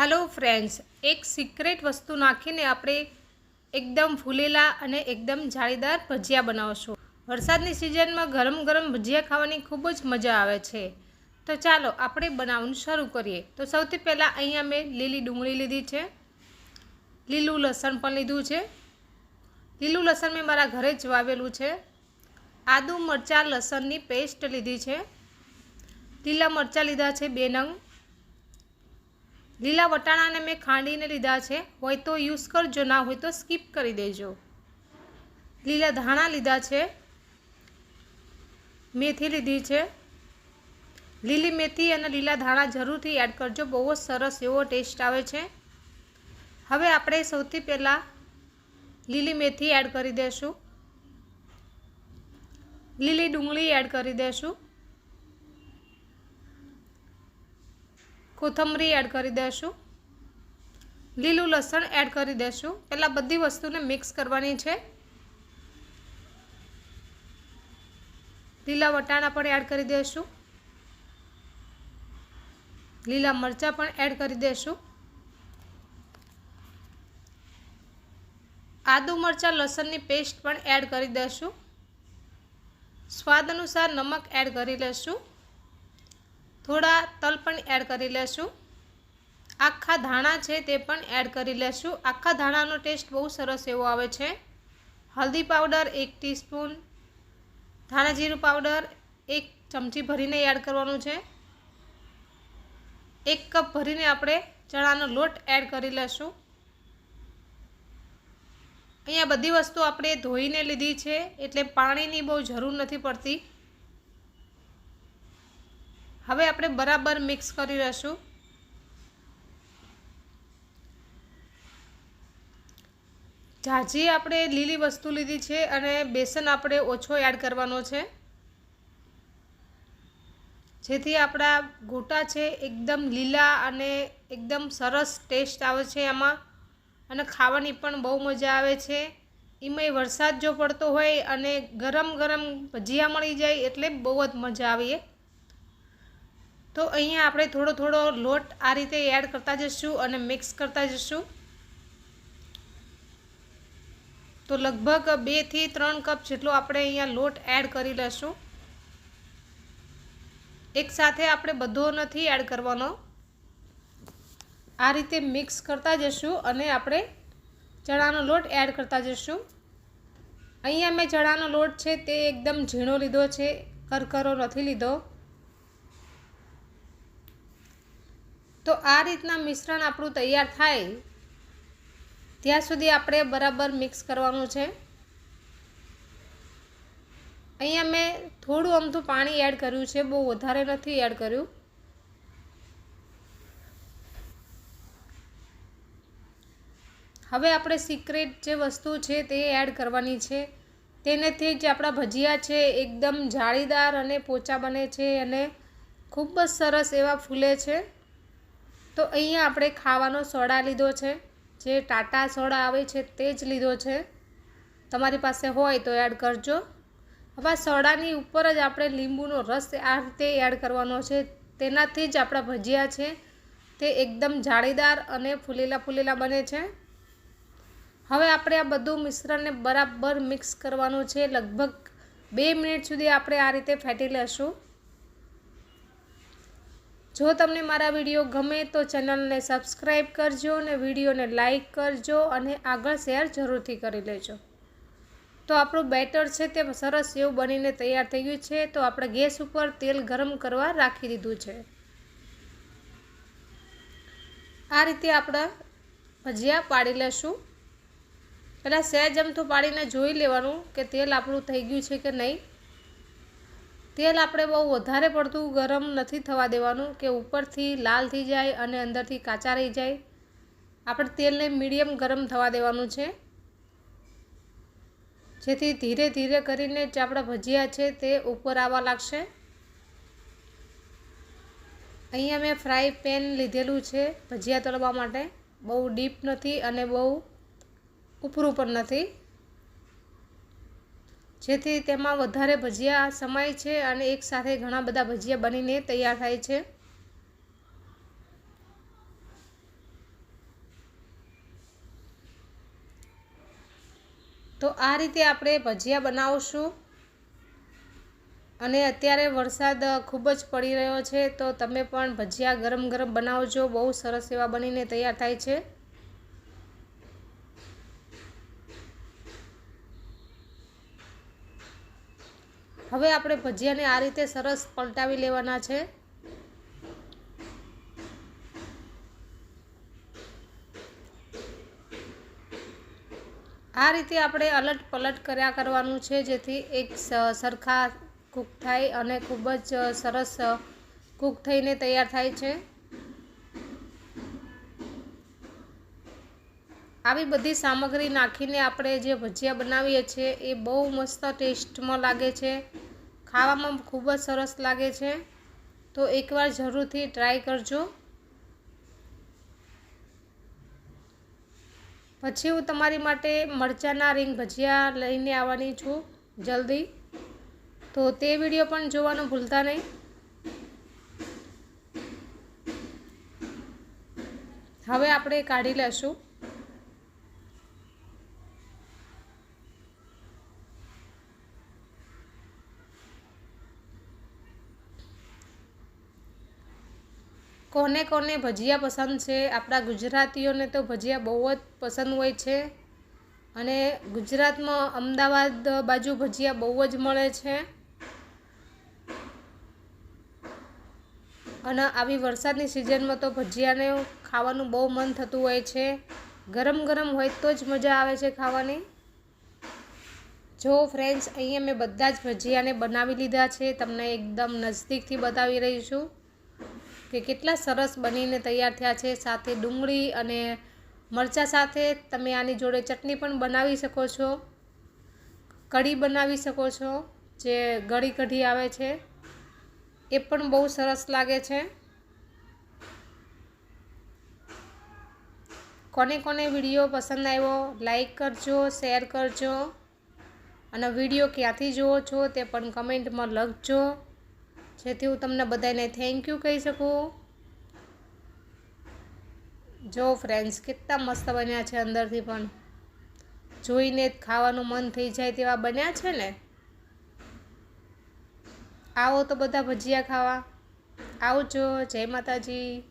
Hello friends એક secret વસ્તુ નાખીને આપણે એકદમ ફૂલેલા અને એકદમ જાળીદાર ભજીયા બનાવશું. વરસાદની સિઝનમાં ગરમ ગરમ ભજીયા ખાવાની ખૂબ જ મજા આવે છે. તો ચાલો, આપણે બનાવવાનું શરૂ કરીએ. તો સૌથી પહેલાં અહીંયા મેં લીલી ડુંગળી લીધી છે. લીલું લસણ પણ લીધું છે. લીલું લસણ મેં મારા ઘરે જ વાવેલું છે. આદુ મરચાં લસણની પેસ્ટ લીધી છે. લીલા મરચાં લીધા છે બે નંગ. લીલા વટાણાને મેં ખાંડીને લીધા છે. હોય તો યુઝ કરજો, ના હોય તો સ્કીપ કરી દેજો. લીલા ધાણા લીધા છે. મેથી લીધી છે. લીલી મેથી અને લીલા ધાણા જરૂરથી એડ કરજો, બહુ જ સરસ એવો ટેસ્ટ આવે છે. હવે આપણે સૌથી પહેલાં લીલી મેથી એડ કરી દઈશું લીલી ડુંગળી એડ કરી દઈશું કોથમરી એડ કરી દઈશું લીલું લસણ એડ કરી દઈશું પહેલાં બધી વસ્તુને મિક્સ કરવાની છે. લીલા વટાણા પણ એડ કરી દઈશું લીલા મરચાં પણ એડ કરી દઈશું આદુ મરચાં લસણની પેસ્ટ પણ એડ કરી દઈશું સ્વાદ અનુસાર નમક એડ કરી લઈશું થોડા તલ પણ એડ કરી લેશું. આખા ધાણા છે તે પણ એડ કરી લેશું. આખા ધાણાનો ટેસ્ટ બહુ સરસ એવો આવે છે. હલ્દી પાવડર એક ટીસ્પૂન ધાણા જીરું પાવડર એક ચમચી ભરીને એડ કરવાનું છે. એક કપ ભરીને આપણે ચણાનો લોટ એડ કરી લેશું. અહીંયા બધી વસ્તુ આપણે ધોઈને લીધી છે, એટલે પાણીની બહુ જરૂર નથી પડતી. હવે આપણે બરાબર મિક્સ કરી લઈશું ઝાઝી આપણે લીલી વસ્તુ લીધી છે અને બેસન આપણે ઓછો એડ કરવાનો છે. જેથી આપણા ગોટા છે એકદમ લીલા અને એકદમ સરસ ટેસ્ટ આવે છે એમાં. અને ખાવાની પણ બહુ મજા આવે છે. એમાંય વરસાદ જો પડતો હોય અને ગરમ ગરમ ભજીયા મળી જાય એટલે બહુ જ મજા આવીએ તો અહીંયા આપણે થોડો થોડો લોટ આ રીતે એડ કરતા જઈશું અને મિક્સ કરતા જઈશું તો લગભગ બેથી ત્રણ કપ જેટલો આપણે અહીંયા લોટ એડ કરી લઈશું એકસાથે આપણે બધો નથી એડ કરવાનો. આ રીતે મિક્સ કરતા જઈશું અને આપણે ચણાનો લોટ એડ કરતા જઈશું અહીંયા મેં ચણાનો લોટ છે તે એકદમ ઝીણો લીધો છે, કરકરો નથી લીધો. તો આ રીતના મિશ્રણ આપણું તૈયાર થાય, ત્યાં સુધી આપણે બરાબર મિક્સ કરવાનું છે. અહીંયા મેં થોડું અમથું પાણી એડ કર્યું છે, બહુ વધારે નથી એડ કર્યું. હવે આપણે સિક્રેટ જે વસ્તુ છે તે એડ કરવાની છે. તેનેથી જ આપણા ભજીયા છે, એકદમ જાળીદાર અને પોચા બને છે અને ખૂબ જ સરસ એવા ફૂલે છે. તો અહીંયા આપણે ખાવાનો સોડા લીધો છે. જે ટાટા સોડા આવે છે તે જ લીધો છે. તમારી પાસે હોય તો એડ કરજો. હવે સોડાની ઉપર જ આપણે લીંબુનો રસ આ રીતે એડ કરવાનો છે. તેનાથી જ આપણા ભજીયા છે. તે એકદમ જાળીદાર અને ફૂલેલા ફૂલેલા બને છે. હવે આપણે આ બધું મિશ્રણને બરાબર મિક્સ કરવાનું છે. લગભગ બે મિનિટ સુધી આપણે આ રીતે ફેટી લેશું. જો તમને મારા વીડિયો ગમે તો ચેનલને સબસ્ક્રાઈબ કરજો અને વિડીયોને લાઇક કરજો અને આગળ શેર જરૂરથી કરી લેજો. તો આપણું બેટર છે તે સરસ એવું બનીને તૈયાર થઈ ગયું છે, તો આપણે ગેસ ઉપર તેલ ગરમ કરવા રાખી દીધું છે. આ રીતે આપણે ભજીયા પાડી લેશું. પહેલાં સહેજ અમથું પાડીને જોઈ લેવાનું કે તેલ આપણું થઈ ગયું છે કે નહીં. તેલ આપણે બહુ વધારે પડતું ગરમ નથી થવા દેવાનું કે ઉપરથી લાલ થઈ જાય અને અંદરથી કાચા રહી જાય. આપણે તેલને મીડિયમ ગરમ થવા દેવાનું છે. જેથી ધીરે ધીરે કરીને જ આપણા ભજીયા છે તે ઉપર આવવા લાગશે. અહીંયા મેં ફ્રાય પેન લીધેલું છે ભજીયા તળવા માટે. બહુ ડીપ નથી અને બહુ ઉપરું પણ નથી. જેથી તેમાં વધારે ભજીયા સમાય છે અને એકસાથે ઘણા બધા ભજીયા બનીને તૈયાર થાય છે. તો આ રીતે આપણે ભજીયા બનાવશું. અને અત્યારે વરસાદ ખૂબ જ પડી રહ્યો છે, તો તમે પણ ભજીયા ગરમ ગરમ બનાવજો. બહુ સરસ એવા બનીને તૈયાર થાય છે. હવે આપણે ભજીયાને આ રીતે સરસ પલટાવી લેવાના છે. આ રીતે આપણે અલટ પલટ કર્યા કરવાનું છે, જેથી એક સરખા કૂક થાય અને ખૂબ જ સરસ કૂક થઈને તૈયાર થાય છે. આવી બધી સામગ્રી નાખીને આપણે જે ભજીયા બનાવીએ છીએ, એ બહુ મસ્ત ટેસ્ટમાં લાગે છે. ખાવામાં ખૂબ જ સરસ લાગે છે. તો એકવાર જરૂરથી ટ્રાય કરજો. પછી હું તમારી માટે મરચાંના રીંગ ભજીયા લઈને આવવાની છું જલ્દી. તો તે વીડિયો પણ જોવાનું ભૂલતા નહીં. હવે આપણે કાઢી લેશું. કોને કોને ભજીયા પસંદ છે? આપણા ગુજરાતીઓને તો ભજીયા બહુ જ પસંદ હોય છે. અને ગુજરાતમાં અમદાવાદ બાજુ ભજીયા બહુ જ મળે છે. અને આવી વરસાદની સિઝનમાં તો ભજીયાને ખાવાનું બહુ મન થતું હોય છે. ગરમ ગરમ હોય તો જ મજા આવે છે ખાવાની. જો ફ્રેન્ડ્સ અહીંયા મેં બધા જ ભજીયાને બનાવી લીધા છે. તમને એકદમ નજદીકથી બતાવી રહી છું. કે કેટલા સરસ બનીને તૈયાર થયા છે, સાથે ડુંગળી અને મરચાં સાથે તમે આની જોડે ચટણી પણ બનાવી શકો છો. કઢી બનાવી શકો છો, જે ગળી કઢી આવે છે. એ પણ બહુ સરસ લાગે છે. કોને કોને વીડિયો પસંદ આવ્યો, લાઈક કરજો, શેર કરજો. અને વીડિયો ક્યાંથી જુઓ છો તે પણ કમેન્ટમાં લખજો. જેથી હું તમને બધાને થેન્ક યુ કહી શકું. જો ફ્રેન્ડ્સ કેટલા મસ્ત બન્યા છે અંદરથી પણ. જોઈને જ ખાવાનું મન થઈ જાય તેવા બન્યા છે ને? આવો તો બધા ભજીયા ખાવા. આવજો, જય માતાજી.